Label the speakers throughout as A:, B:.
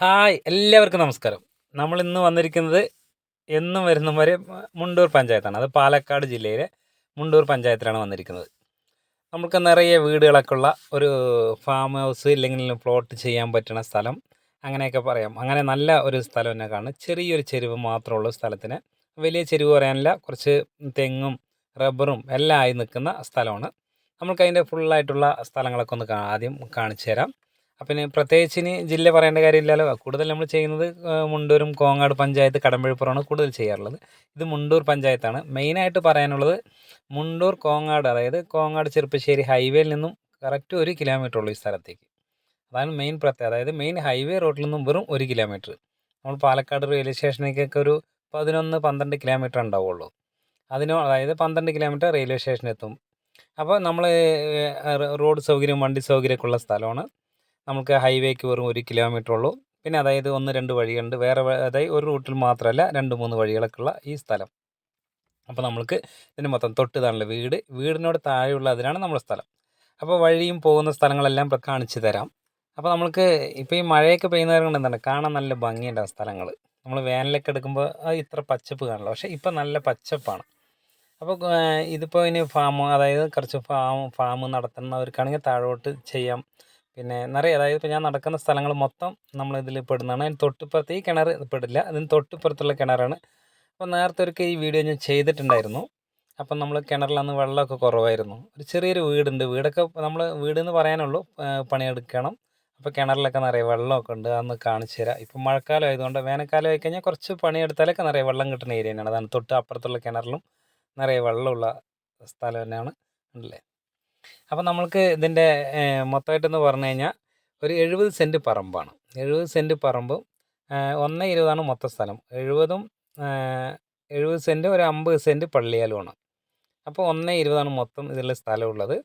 A: Hi എല്ലാവർക്കും നമസ്കാരം. നമ്മൾ ഇന്ന് വന്നിരിക്കുന്നത് എന്നും വരുന്ന വരെ മുണ്ടൂർ പഞ്ചായത്താണ്. അത് പാലക്കാട് ജില്ലയിലെ മുണ്ടൂർ പഞ്ചായത്തിലാണ് വന്നിരിക്കുന്നത്. നമുക്ക് നിറയെ വീടുകളൊക്കെ ഉള്ള ഒരു ഫാം ഹൗസ് ഇല്ലെങ്കിൽ പ്ലോട്ട് ചെയ്യാൻ പറ്റുന്ന സ്ഥലം അങ്ങനെയൊക്കെ പറയാം. അങ്ങനെ നല്ല ഒരു സ്ഥലം തന്നെ കാണും ചെറിയൊരു ചെരുവ് മാത്രമുള്ള സ്ഥലത്തിന് വലിയ ചെരുവ് പറയാനില്ല. കുറച്ച് തെങ്ങും റബ്ബറും എല്ലാം ആയി നിൽക്കുന്ന സ്ഥലമാണ്. നമുക്ക് അതിന്റെ ഫുള്ളായിട്ടുള്ള സ്ഥലങ്ങളൊക്കെ ഒന്ന് ആദ്യം കാണിച്ചു തരാം അപ്പം പ്രത്യേകിച്ച് ഇനി ജില്ല പറയേണ്ട കാര്യമില്ലല്ലോ. കൂടുതൽ നമ്മൾ ചെയ്യുന്നത് മുണ്ടൂരും കോങ്ങാട് പഞ്ചായത്ത് കടമ്പഴിപ്പുറമാണ് കൂടുതൽ ചെയ്യാറുള്ളത്. ഇത് മുണ്ടൂർ പഞ്ചായത്താണ്. മെയിനായിട്ട് പറയാനുള്ളത് മുണ്ടൂർ കോങ്ങാട് അതായത് കോങ്ങാട് ചെറുപ്പശ്ശേരി ഹൈവേയിൽ നിന്നും കറക്റ്റ് ഒരു കിലോമീറ്റർ ഉള്ളൂ ഈ സ്ഥലത്തേക്ക്. അതാണ് മെയിൻ പ്രത്യേകത. അതായത് മെയിൻ ഹൈവേ റോഡിൽ നിന്നും വെറും ഒരു കിലോമീറ്റർ നമ്മൾ പാലക്കാട് റെയിൽവേ സ്റ്റേഷനിലേക്കൊക്കെ ഒരു പതിനൊന്ന് പന്ത്രണ്ട് കിലോമീറ്റർ ഉണ്ടാവുള്ളൂ. അതിനോ അതായത് പന്ത്രണ്ട് കിലോമീറ്റർ റെയിൽവേ സ്റ്റേഷനിലെത്തും അപ്പോൾ നമ്മൾ റോഡ് സൗകര്യം വണ്ടി സൗകര്യമൊക്കെ ഉള്ള സ്ഥലമാണ്. നമുക്ക് ഹൈവേക്ക് വെറും ഒരു കിലോമീറ്റർ ഉള്ളൂ. പിന്നെ അതായത് ഒന്ന് രണ്ട് വഴിയുണ്ട്. വേറെ അതായത് ഒരു റൂട്ടിൽ മാത്രമല്ല രണ്ട് മൂന്ന് വഴികളൊക്കെ ഉള്ള ഈ സ്ഥലം. അപ്പോൾ നമ്മൾക്ക് ഇതിന് മൊത്തം തൊട്ട് വീട്. വീടിനോട് താഴെയുള്ള അതിനാണ് നമ്മുടെ സ്ഥലം. അപ്പോൾ വഴിയും പോകുന്ന സ്ഥലങ്ങളെല്ലാം കാണിച്ചു തരാം. അപ്പോൾ നമ്മൾക്ക് ഇപ്പോൾ ഈ മഴയൊക്കെ പെയ്യുന്നവർ കൊണ്ട് എന്താണ് കാണാൻ നല്ല ഭംഗിയുണ്ടാവും സ്ഥലങ്ങൾ നമ്മൾ വേനലൊക്കെ എടുക്കുമ്പോൾ അത് ഇത്ര പച്ചപ്പ് കാണില്ല പക്ഷേ ഇപ്പം നല്ല പച്ചപ്പാണ്. അപ്പോൾ ഇതിപ്പോൾ ഇനി ഫാം അതായത് കുറച്ച് ഫാം ഫാം നടത്തുന്നവർക്കാണെങ്കിൽ താഴോട്ട് ചെയ്യാം. പിന്നെ നിറയെ അതായത് ഇപ്പോൾ ഞാൻ നടക്കുന്ന സ്ഥലങ്ങൾ മൊത്തം നമ്മൾ ഇതിൽ പെടുന്നതാണ്. അതിന് തൊട്ടിപ്പുറത്ത് ഈ കിണർ പെടില്ല. അതിന് തൊട്ടിപ്പുറത്തുള്ള കിണറാണ്. അപ്പോൾ നേരത്തെ ഒരിക്കൽ ഈ വീഡിയോ ഞാൻ ചെയ്തിട്ടുണ്ടായിരുന്നു. അപ്പം നമ്മൾ കിണറിലന്ന് വെള്ളമൊക്കെ കുറവായിരുന്നു. ഒരു ചെറിയൊരു വീടുണ്ട്. വീടൊക്കെ നമ്മൾ വീട് വീടെന്ന് പറയാനുള്ളൂ പണിയെടുക്കണം. അപ്പോൾ കിണറിലൊക്കെ നിറയെ വെള്ളമൊക്കെ ഉണ്ട്. അന്ന് കാണിച്ചു തരാം. ഇപ്പം മഴക്കാലം ആയതുകൊണ്ട് വേനൽക്കാലം ആയി കഴിഞ്ഞാൽ കുറച്ച് പണിയെടുത്താലൊക്കെ നിറയെ വെള്ളം കിട്ടുന്ന ഏരിയ തന്നെയാണ് അതാണ് തൊട്ട് അപ്പുറത്തുള്ള കിണറിലും നിറയെ വെള്ളമുള്ള സ്ഥലം തന്നെയാണ്. ഉണ്ടല്ലേ? അപ്പോൾ നമ്മൾക്ക് ഇതിന്റെ മൊത്തമായിട്ടെന്ന് പറഞ്ഞു കഴിഞ്ഞാൽ ഒരു എഴുപത് സെന്റ് പറമ്പാണ്. എഴുപത് സെന്റ് പറമ്പും ഒന്ന് ഇരുപതാണ് മൊത്തം സ്ഥലം. എഴുപതും എഴുപത് സെന്റ് ഒരു അമ്പത് സെന്റ് പള്ളിയാലുമാണ്. അപ്പോൾ ഒന്ന് ഇരുപതാണ് മൊത്തം ഇതിലുള്ള സ്ഥലമുള്ളത്.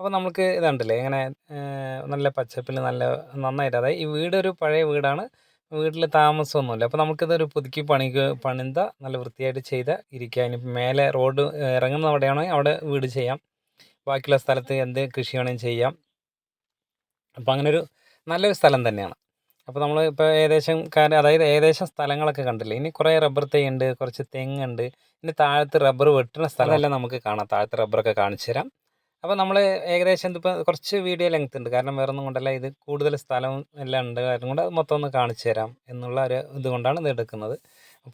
A: അപ്പോൾ നമുക്ക് ഇതുണ്ടല്ലേ ഇങ്ങനെ നല്ല പച്ചപ്പിൽ നല്ല നന്നായിട്ട് അതായത് ഈ വീടൊരു പഴയ വീടാണ് വീട്ടിൽ താമസമൊന്നുമില്ല. അപ്പോൾ നമുക്കിതൊരു പുതുക്കി പണിക്ക് പണിത നല്ല വൃത്തിയായിട്ട് ചെയ്ത ഇരിക്കുക ഇനി മേലെ റോഡ് ഇറങ്ങുന്ന അവിടെയാണെങ്കിൽ അവിടെ വീട് ചെയ്യാം. ബാക്കിയുള്ള സ്ഥലത്ത് എന്ത് കൃഷി വേണമെങ്കിലും ചെയ്യാം. അപ്പോൾ അങ്ങനെ ഒരു നല്ലൊരു സ്ഥലം തന്നെയാണ്. അപ്പോൾ നമ്മൾ ഇപ്പോൾ ഏകദേശം കാര്യം അതായത് ഏകദേശം സ്ഥലങ്ങളൊക്കെ കണ്ടില്ലേ? ഇനി കുറേ റബ്ബർ തൈ ഉണ്ട് കുറച്ച് തെങ്ങുണ്ട് ഇനി താഴത്ത് റബ്ബർ വെട്ടുന്ന സ്ഥലമെല്ലാം നമുക്ക് കാണാം. താഴത്ത് റബ്ബറൊക്കെ കാണിച്ചു തരാം. അപ്പോൾ നമ്മൾ ഏകദേശം ഇതിപ്പോൾ കുറച്ച് വീഡിയോ ലെങ്ത് ഉണ്ട്. കാരണം വേറെ ഒന്നും കൊണ്ടല്ല ഇത് കൂടുതൽ സ്ഥലവും എല്ലാം ഉണ്ട്. കാരണം കൊണ്ട് അത് മൊത്തം ഒന്ന് കാണിച്ചു തരാം എന്നുള്ള ഒരു ഇതുകൊണ്ടാണ് ഇത് എടുക്കുന്നത്.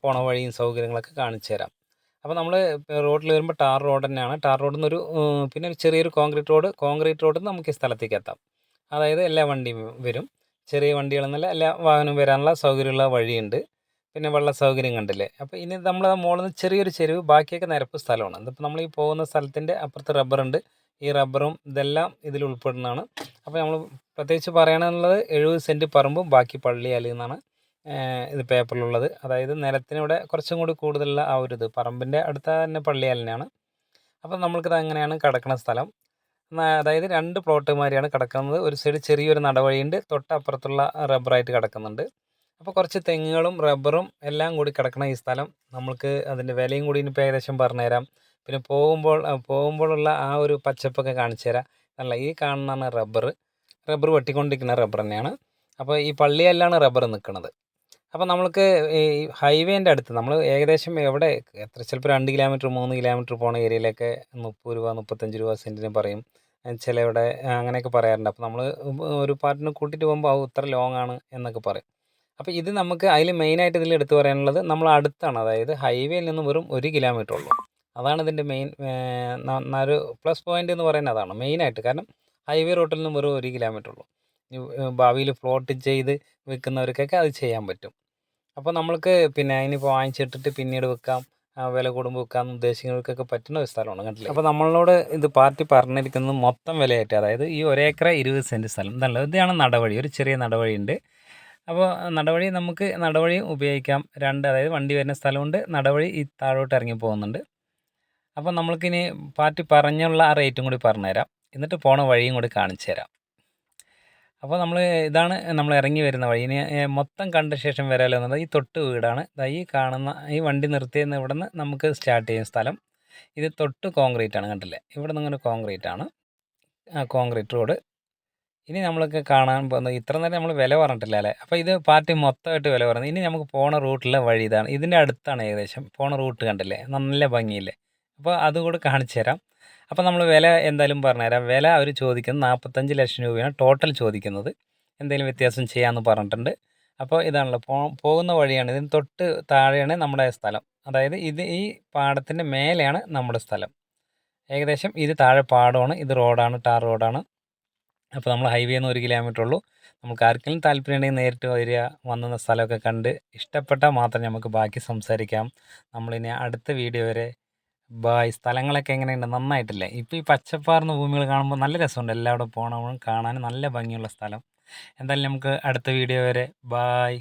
A: പോണ വഴിയും സൗകര്യങ്ങളൊക്കെ കാണിച്ചു തരാം. അപ്പോൾ നമ്മൾ റോഡിൽ വരുമ്പോൾ ടാർ റോഡ് തന്നെയാണ്. ടാർ റോഡിൽ നിന്നൊരു പിന്നെ ഒരു ചെറിയൊരു കോൺക്രീറ്റ് റോഡ് കോൺക്രീറ്റ് റോഡിൽ നമുക്ക് ഈ സ്ഥലത്തേക്ക് എത്താം. അതായത് എല്ലാ വണ്ടിയും വരും. ചെറിയ വണ്ടികളെന്നല്ല എല്ലാ വാഹനവും വരാനുള്ള സൗകര്യമുള്ള വഴിയുണ്ട്. പിന്നെ വെള്ള സൗകര്യം കണ്ടില്ലേ? അപ്പോൾ ഇനി നമ്മൾ മുകളിൽ നിന്ന് ചെറിയൊരു ചെരുവ് ബാക്കിയൊക്കെ നിരപ്പ് സ്ഥലമാണ്. ഇതിപ്പോൾ നമ്മൾ ഈ പോകുന്ന സ്ഥലത്തിന്റെ അപ്പുറത്ത് റബ്ബറുണ്ട്. ഈ റബ്ബറും ഇതെല്ലാം ഇതിൽ ഉൾപ്പെടുന്നതാണ്. അപ്പോൾ നമ്മൾ പ്രത്യേകിച്ച് പറയാനുള്ളത് എഴുപത് സെന്റ് പറമ്പും ബാക്കി പള്ളി എന്നാണ്. ഇത് പേപ്പറിലുള്ളത്. അതായത് നിലത്തിനിവിടെ കുറച്ചും കൂടി കൂടുതലുള്ള ആ ഒരു ഇത്. പറമ്പിന്റെ അടുത്ത തന്നെ പള്ളി പള്ളിയാലിനാണ് അപ്പോൾ നമ്മൾക്കിത് അങ്ങനെയാണ് കിടക്കുന്ന സ്ഥലം? അതായത് രണ്ട് പ്ലോട്ടുമാരിയാണ് കിടക്കുന്നത്. ഒരു സൈഡ് ചെറിയൊരു നടവഴിയുണ്ട്. തൊട്ടപ്പുറത്തുള്ള റബ്ബറായിട്ട് കിടക്കുന്നുണ്ട്. അപ്പോൾ കുറച്ച് തെങ്ങുകളും റബ്ബറും എല്ലാം കൂടി കിടക്കണ ഈ സ്ഥലം. നമ്മൾക്ക് അതിന്റെ വിലയും കൂടി ഇനിയിപ്പോൾ ഏകദേശം പറഞ്ഞുതരാം. പിന്നെ പോകുമ്പോൾ പോകുമ്പോഴുള്ള ആ ഒരു പച്ചപ്പൊക്കെ കാണിച്ചു തരാം അല്ല ഈ കാണുന്നതാണ് റബ്ബർ റബ്ബർ വെട്ടിക്കൊണ്ടിരിക്കുന്ന റബ്ബർ തന്നെയാണ്. അപ്പോൾ ഈ പള്ളിയെല്ലാണ് റബ്ബർ നിൽക്കുന്നത്. അപ്പോൾ നമ്മൾക്ക് ഈ ഹൈവേന്റെ അടുത്ത് നമ്മൾ ഏകദേശം എവിടെ എത്ര ചിലപ്പോൾ രണ്ട് കിലോമീറ്റർ മൂന്ന് കിലോമീറ്റർ പോണ ഏരിയയിലൊക്കെ മുപ്പത് രൂപ മുപ്പത്തഞ്ച് രൂപ സെന്റിന് പറയും. ചിലവിടെ അങ്ങനെയൊക്കെ പറയാറുണ്ട്. അപ്പോൾ നമ്മൾ ഒരു പാർട്ടിനെ കൂട്ടിയിട്ട് പോകുമ്പോൾ ഇത്ര ലോങ് ആണ് എന്നൊക്കെ പറയും. അപ്പോൾ ഇത് നമുക്ക് അതിൽ മെയിനായിട്ട് ഇതിൽ എടുത്തു പറയാനുള്ളത് നമ്മൾ അടുത്താണ്. അതായത് ഹൈവേയിൽ നിന്ന് വെറും ഒരു കിലോമീറ്റർ ഉള്ളൂ. അതാണ് ഇതിന്റെ മെയിൻ ഒരു പ്ലസ് പോയിന്റ് എന്ന് പറയുന്നത് അതാണ് മെയിനായിട്ട് കാരണം ഹൈവേ റൂട്ടിൽ നിന്ന് വെറും ഒരു കിലോമീറ്റർ ഉള്ളൂ. ഭാവിയിൽ ഫ്ലോട്ട് ചെയ്ത് വിൽക്കുന്നവർക്കൊക്കെ അത് ചെയ്യാൻ പറ്റും. അപ്പോൾ നമ്മൾക്ക് പിന്നെ അതിനിപ്പോൾ വാങ്ങിച്ചിട്ടിട്ട് പിന്നീട് വിൽക്കാം വില കൂടുമ്പോൾ വിൽക്കാം ഉദ്ദേശിക്കുന്നവർക്കൊക്കെ പറ്റുന്ന ഒരു സ്ഥലമാണ് കണ്ടില്ലേ? അപ്പോൾ നമ്മളോട് ഇത് പാർട്ടി പറഞ്ഞിരിക്കുന്നത് മൊത്തം വിലയായിട്ട് അതായത് ഈ ഒരേക്കറ ഇരുപത് സെന്റ് സ്ഥലം. ഇതല്ല ഇതാണ് നടവഴി ഒരു ചെറിയ നടവഴി ഉണ്ട് അപ്പോൾ നടവഴി നമുക്ക് നടവഴി ഉപയോഗിക്കാം. രണ്ട് അതായത് വണ്ടി വരുന്ന സ്ഥലമുണ്ട് നടവഴി ഈ താഴോട്ട് ഇറങ്ങി പോകുന്നുണ്ട്. അപ്പോൾ നമ്മൾക്കിനി പാർട്ടി പറഞ്ഞുള്ള ആ റേറ്റും കൂടി പറഞ്ഞുതരാം. എന്നിട്ട് പോണ വഴിയും കൂടി കാണിച്ചു തരാം അപ്പോൾ നമ്മൾ ഇതാണ് നമ്മൾ ഇറങ്ങി വരുന്ന വഴി. ഇനി മൊത്തം കണ്ട ശേഷം വരാലോ എന്നുള്ളത് ഈ തൊട്ട് വീടാണ്. ഈ കാണുന്ന ഈ വണ്ടി നിർത്തിയെന്ന് ഇവിടെ നിന്ന് നമുക്ക് സ്റ്റാർട്ട് ചെയ്യുന്ന സ്ഥലം. ഇത് തൊട്ട് കോൺക്രീറ്റ് ആണ് കണ്ടില്ലേ? ഇവിടെ നിന്ന് ഇങ്ങനെ കോൺക്രീറ്റ് ആണ്. കോൺക്രീറ്റ് റോഡ് ഇനി നമ്മൾക്ക് കാണാൻ പോകുന്നത് ഇത്ര നേരം നമ്മൾ വില പറഞ്ഞിട്ടില്ല അല്ലേ? അപ്പോൾ ഇത് പാർട്ടി മൊത്തമായിട്ട് വില പറഞ്ഞു. ഇനി നമുക്ക് പോണ റൂട്ടിലെ വഴി ഇതാണ്. ഇതിന്റെ അടുത്താണ് ഏകദേശം. പോണ റൂട്ട് കണ്ടില്ലേ? നല്ല ഭംഗിയില്ലേ? അപ്പോൾ അതുകൂടെ കാണിച്ചു തരാം. അപ്പോൾ നമ്മൾ വില എന്തായാലും പറഞ്ഞുതരാം. വില അവർ ചോദിക്കുന്നത് നാൽപ്പത്തഞ്ച് ലക്ഷം രൂപയാണ് ടോട്ടൽ ചോദിക്കുന്നത്. എന്തെങ്കിലും വ്യത്യാസം ചെയ്യാമെന്ന് പറഞ്ഞിട്ടുണ്ട്. അപ്പോൾ ഇതാണല്ലോ പോ പോകുന്ന വഴിയാണ്. ഇതിന് തൊട്ട് താഴെയാണ് നമ്മുടെ സ്ഥലം. അതായത് ഇത് ഈ പാടത്തിന്റെ മേലെയാണ് നമ്മുടെ സ്ഥലം. ഏകദേശം ഇത് താഴെ പാടമാണ് ഇത് റോഡാണ് ടാർ റോഡാണ്. അപ്പോൾ നമ്മൾ ഹൈവേ നിന്ന് ഒരു കിലോമീറ്റർ ഉള്ളൂ. നമുക്ക് ആർക്കെങ്കിലും താല്പര്യം ഉണ്ടെങ്കിൽ നേരിട്ട് വരിക വന്ന സ്ഥലമൊക്കെ കണ്ട് ഇഷ്ടപ്പെട്ടാൽ മാത്രം നമുക്ക് ബാക്കി സംസാരിക്കാം. നമ്മളിനി അടുത്ത വീഡിയോ വരെ ബായ് സ്ഥലങ്ങളൊക്കെ എങ്ങനെയുണ്ട്? നന്നായിട്ടില്ലേ? ഇപ്പോൾ ഈ പച്ചപ്പാർന്ന ഭൂമികൾ കാണുമ്പോൾ നല്ല രസമുണ്ട്. എല്ലാവിടെ പോകണം കാണാൻ നല്ല ഭംഗിയുള്ള സ്ഥലം. എന്തായാലും നമുക്ക് അടുത്ത വീഡിയോ വരെ. ബായ്.